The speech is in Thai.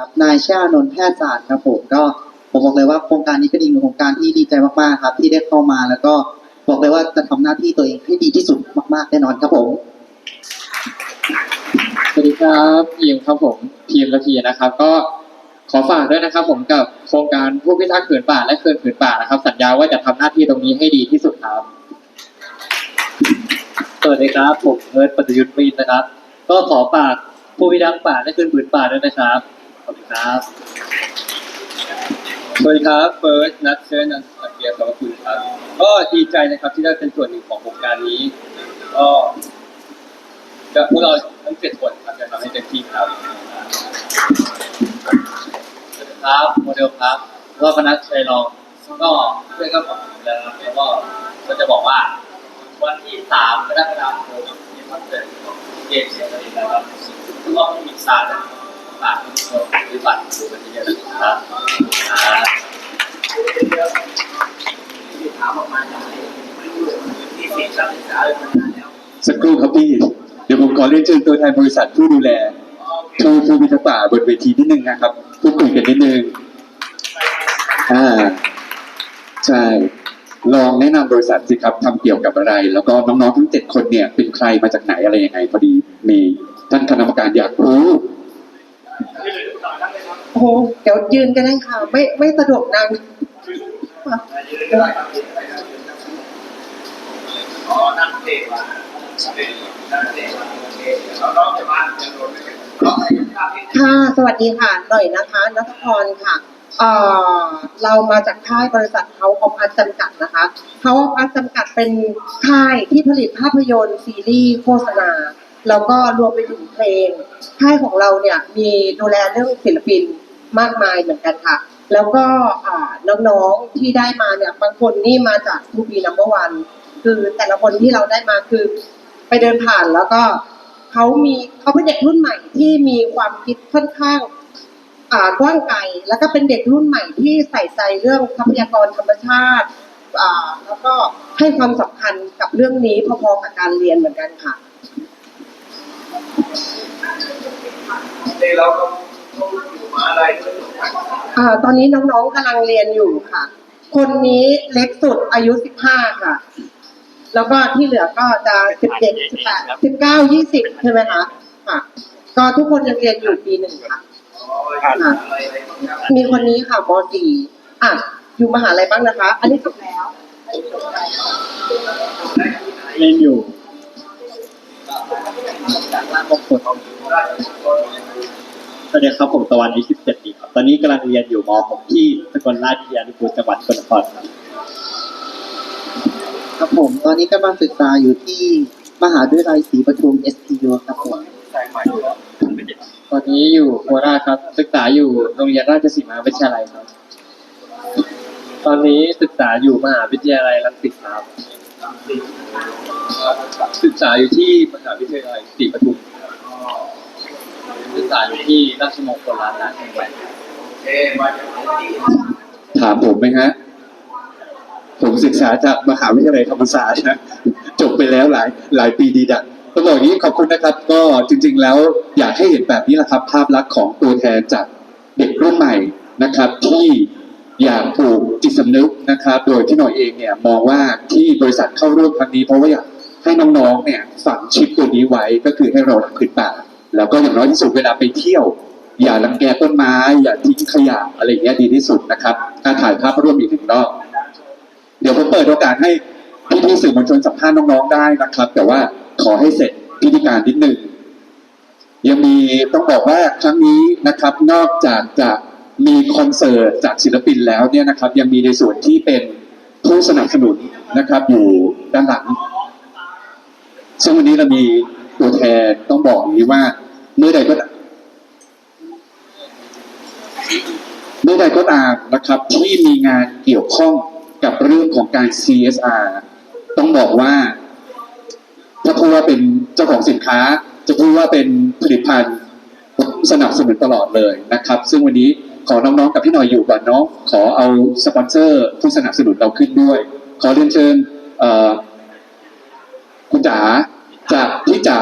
ครับ นายชานนท์แพทย์ศาสตร์ครับผมก็ผมบอกเลยว่าโครงการนี้เป็นอีกหนึ่งโครงการที่ดีใจมากๆครับ ที่ได้เข้ามาแล้วก็บอกเลยว่าจะทำหน้าที่ตัวเองให้ดีที่สุดมากๆแน่นอนครับผมสวัสดีครับพีมครับผมพีมและพีนะครับ ก็ขอฝากด้วยนะครับ ผมกับโครงการผู้พิทักษ์ผืนป่าและคืนผืนป่านะครับ สัญญาว่าจะทำหน้าที่ตรงนี้ให้ดีที่สุดครับสวัสดีครับ ผมเอิร์ธปัตยุทธ์มีนนะครับ ก็ขอฝากผู้พิทักษ์ป่าและคืนผืนป่าด้วยนะครับข อบคุณครับสวัสดีครับเฟิร์สนัทเชนนันสักเกียรติขอบคุณครับ ก็ดีใจนะครับที่ได้เป็นส่วนหนึ่งของโครงการนี้ ก็จะพวกเราทั้งเจ็ดคนครับจะทำให้เต็มที่ครับสวัสดีครับโมเดลครับรอบคณะชัยรองก็เพื่อนก็บอกผมแล้วนะครับแล้วก็ก็จะบอกว่า วันที่สามกรกฎาคมมีคอนเสิร์ตของเกมเสียงอะไรนะครับแล้วก็มีสาร ฝากทุกคนหรือบัตรดูกันเยอะๆนะครับสักครู่ครับพี่ เดี๋ยวผมขอเรียนเชิญตัวแทนบริษัทผู้ดูแลผู้ผู้พิทักษ์ป่าบนเวทีนิดนึงนะครับพูดคุยกันนิดนึงอ่าใช่ลองแนะนำบริษัทสิครับทำเกี่ยวกับอะไร แล้วก็น้องๆทั้งเจ็ดคนเนี่ยเป็นใครมาจากไหนอะไรยังไงพอดีมีท่านคณะกรรมการอยากรู้ โอ้โหเดี๋ยวยืนกันได้ค่ะ ไม่ไม่สะดวกนั่งค่ะสวัสดีค่ะ หน่อยนะคะนัทพรค่ะเอ่อเรามาจากค่ายบริษัทเขาออฟอาร์จำกัดนะคะเขาออฟอาร์จำกัดเป็นค่ายที่ผลิตภาพยนตร์ซีรีส์โฆษณา แล้วก็รวมไปถึงเพลง ค่ายของเราเนี่ยมีดูแลเรื่องศิลปินมากมายเหมือนกันค่ะ แล้วก็น้องๆที่ได้มาเนี่ยบางคนนี่มาจากทูบีนัมเบอร์วันคือแต่ละคนที่เราได้มาคือไปเดินผ่านแล้วก็เขามีเขาเป็นเด็กรุ่นใหม่ที่มีความคิดค่อนข้างกว้างไกลแล้วก็เป็นเด็กรุ่นใหม่ที่ใส่ใจเรื่องทรัพยากรธรรมชาติแล้วก็ให้ความสำคัญกับเรื่องนี้พอๆกับการเรียนเหมือนกันค่ะ อ่าตอนนี้น้องๆกำลังเรียนอยู่ค่ะ คนนี้เล็กสุดอายุสิบห้าค่ะ แล้วก็ที่เหลือก็จะสิบเจ็ดสิบแปดสิบเก้ายี่สิบใช่ไหมคะค่ะ ก็ทุกคนยังเรียนอยู่ปีหนึ่งค่ะค่ะมีคนนี้ค่ะมสี่อะอยู่มหาลัยบ้างนะคะ อันนี้จบแล้วเล่นอยู่ สวัสดีครับผมตะวันอายุ17ปีครับตอนนี้กำลังเรียนอยู่ม .6 ที่สกลราชวิทยานุกูลจังหวัดสกลนครครับครับผม ตอนนี้กำลังศึกษาอยู่ที่มหาวิทยาลัยศรีปทุม STU ครับผมตอนนี้อยู่โคราชครับ ศึกษาอยู่โรงเรียนราชสีมาวิทยาลัยครับ ตอนนี้ศึกษาอยู่มหาวิทยาลัยรังสิตครับ ศึกษาอยู่ที่มหาวิทยาลัยศรีปทุมศึกษาอยู่ที่ราชมงคลล้านนาเชียงใหม่ถามผมไหมฮะ ผมศึกษาจากมหาวิทยาลัยธรรมศาสตร์นะจบไปแล้วหลายหลายปีดีดักต้องบอกนี้ขอบคุณนะครับ ก็จริง ๆ แล้วอยากให้เห็นแบบนี้แหละครับ ภาพลักษณ์ของตัวแทนจากเด็กรุ่นใหม่นะครับ ที่ อยากปลูกจิตสำนึกนะครับ โดยที่หน่อยเองเนี่ยมองว่าที่บริษัทเข้าร่วมครั้งนี้เพราะว่าอยากให้น้องๆเนี่ยฝังชิปตัวนี้ไว้ก็คือให้เรารักผืนป่า แล้วก็อย่างน้อยที่สุดเวลาไปเที่ยว อย่ารังแกต้นไม้ อย่าทิ้งขยะอะไรอย่างเงี้ยดีที่สุดนะครับการถ่ายภาพร่วมอีกหนึ่งรอบเดี๋ยวผมเปิดโอกาสให้พี่ๆสื่อมวลชนสัมภาษณ์น้องๆได้นะครับ แต่ว่าขอให้เสร็จพิธีการนิดหนึ่งยังมีต้องบอกว่าครั้งนี้นะครับ นอกจากจะ มีคอนเสิร์ตจากศิลปินแล้วเนี่ยนะครับยังมีในส่วนที่เป็นผู้สนับสนุนนะครับอยู่ด้านหลัง ซึ่งวันนี้เรามีตัวแทนต้องบอกอย่างนี้ว่าเมื่อใดก็เมื่อใดก็ตามนะครับที่มีงานเกี่ยวข้องกับเรื่องของการ CSR ต้องบอกว่าถ้าพูดว่าเป็นเจ้าของสินค้า จะพูดว่าเป็นผลิตภัณฑ์สนับสนุนตลอดเลยนะครับ ซึ่งวันนี้ ขอน้องๆกับพี่หน่อยอยู่ก่อนเนาะขอเอาสปอนเซอร์ผู้สนับสนุนเราขึ้นด้วย ขอเรียนเชิญคุณจ๋าจากพี่จ๋า